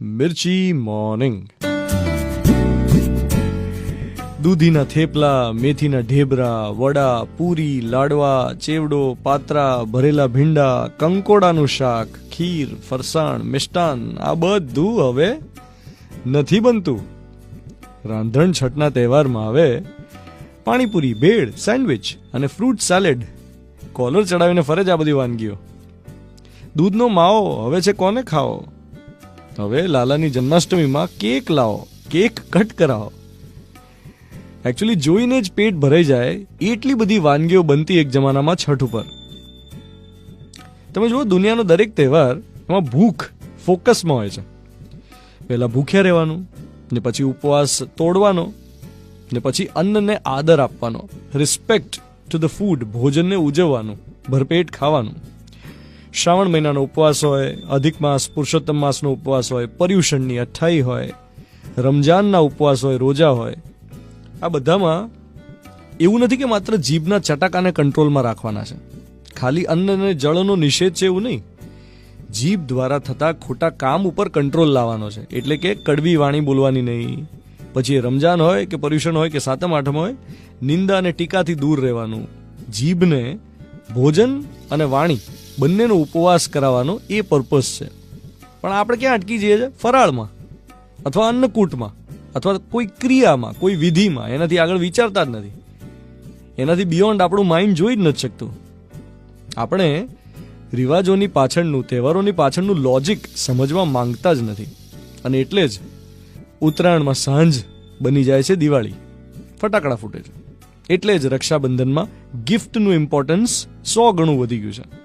મિર્ચી morning. દૂધીના thepla, મેથીના ઢેબરા, વડા, પૂરી, લાડવા, ચેવડો, પાત્રા, ભરેલા ભીંડા, કંકોડાનું શાક, ખીર, ફરસાણ, મિષ્ટાન, આ બધું હવે નથી બનતું. રાંધણ છઠના તહેવારમાં હવે પાણીપુરી, ભેળ, સેન્ડવિચ અને ફ્રૂટ સેલેડ. કોલર ચડાવીને ફરે જ આ બધી વાનગીઓ. દૂધનો માવો હવે છે કોને ખાઓ હવે લાલાની જન્માષ્ટમીમાં કેક લાવો, કેક કટ કરાવો. એકચ્યુઅલી જોઈને જ પેટ ભરાઈ જાય, એટલી બધી વાનગીઓ બનતી એક જમાનામાં છઠ ઉપર. તમે જુઓ, દુનિયાનો દરેક તહેવાર એમાં ભૂખ ફોકસમાં હોય છે. પહેલાં ભૂખ્યા રહેવાનું, ને પછી ઉપવાસ તોડવાનો, ને પછી અન્નને આદર આપવાનો રિસ્પેક્ટ ટુ ધ ફૂડ ભોજનને ઉજવવાનું, ભરપેટ ખાવાનું. શ્રાવણ મહિનાનો ઉપવાસ હોય, અધિક માસ, પુરુષોત્તમ માસનો ઉપવાસ હોય, પર્યુષણની અઠ્ઠાઈ હોય, રમજાનના ઉપવાસ હોય, રોજા હોય, આ બધામાં એવું નથી કે માત્ર જીભના ચટાકાને કંટ્રોલમાં રાખવાના છે. ખાલી અન્ન અને જળનો નિષેધ છે એવું નહીં. જીભ દ્વારા થતા ખોટા કામ ઉપર કંટ્રોલ લાવવાનો છે. એટલે કે કડવી વાણી બોલવાની નહીં. પછી રમજાન હોય કે પર્યુષણ હોય કે સાતમ, આઠમ હોય, નિંદા અને ટીકાથી દૂર રહેવાનું. જીભને ભોજન અને વાણી બંનેનો ઉપવાસ કરાવવાનો એ પર્પઝ છે. પણ આપણે ક્યાં અટકી જઈએ છીએ? ફરાળમાં અથવા અન્નકૂટમાં અથવા કોઈ ક્રિયામાં, કોઈ વિધિમાં. એનાથી આગળ વિચારતા જ નથી. એનાથી બિયોન્ડ આપણું માઇન્ડ જોઈ જ નથી શકતું. આપણે રિવાજોની પાછળનું, તહેવારોની પાછળનું લોજિક સમજવા માંગતા જ નથી. અને એટલે જ ઉત્તરાયણમાં સાંજ બની જાય છે દિવાળી. ફટાકડા ફૂટે છે. એટલે જ રક્ષાબંધનમાં ગિફ્ટનું ઇમ્પોર્ટન્સ સો ગણું વધી ગયું છે.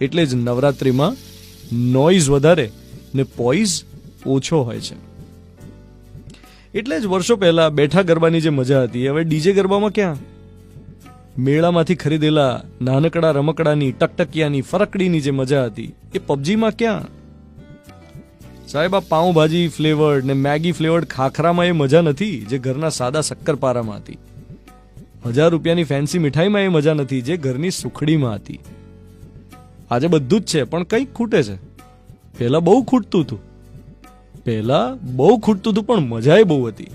એટલે જ નવરાત્રિમાં નોઇઝ વધારે ને પોઈઝ ઓછો હોય છે. એટલે જ વર્ષો પહેલા બેઠા ગરબાની જે મજા હતી, હવે ડીજે ગરબામાં ક્યાં? મેળામાંથી ખરીદેલા નાનકડા રમકડાની, ટકટકિયાની, ફરકડીની જે મજા હતી, એ પબજીમાં ક્યાં? સાહેબ, આ પાઉંભાજી ફ્લેવર્ડ ને મેગી ફ્લેવર્ડ ખાખરામાં એ મજા નથી, જે ઘરના સાદા શક્કરપારામાં હતી. હજાર રૂપિયાની ફેન્સી મીઠાઈમાં એ મજા નથી, જે ઘરની સુખડીમાં હતી. આજે બધું જ છે, પણ કંઈક ખૂટે છે. પહેલાં બહુ ખૂટતું હતું. પહેલાં બહુ ખૂટતું હતું, પણ મજાએ બહુ હતી.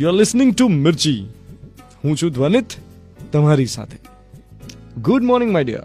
You are listening to Mirchi હું છું ધ્વનિત તમારી સાથે. Good morning my dear